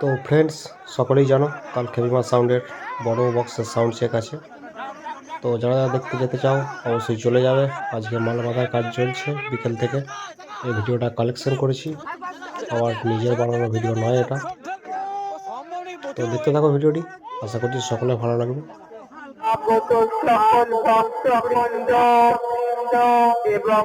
তো ফ্রেন্ডস সকলেই জানো, কাল খেবিমা সাউন্ডের বড় বক্সের সাউন্ড চেক আছে। তো যারা যারা দেখতে যেতে চাও, অবশ্যই চলে যাবে। আজকে মাল বাঁধার কাজ চলছে বিকেল থেকে। এই ভিডিওটা কালেকশন করেছি। আমার নিজের বানানো ভিডিও নয় এটা। তো দেখতে থাকো ভিডিওটি। আশা করছি সকলে ভালো লাগবে। এবং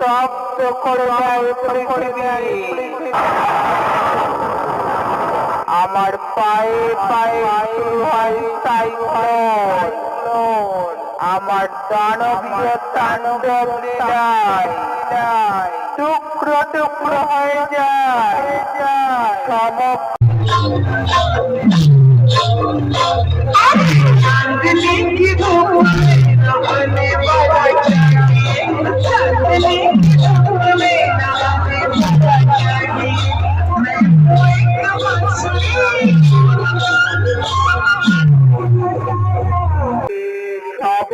স্তব্ধ করে আমার পায়ে পায়ে শুরু হয় আমার দানবীয় টুকরো টুকরো হয়ে যায় সমগ্র Thank you.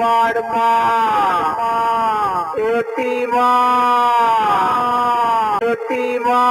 সবার মা প্রতিমা প্রতিমা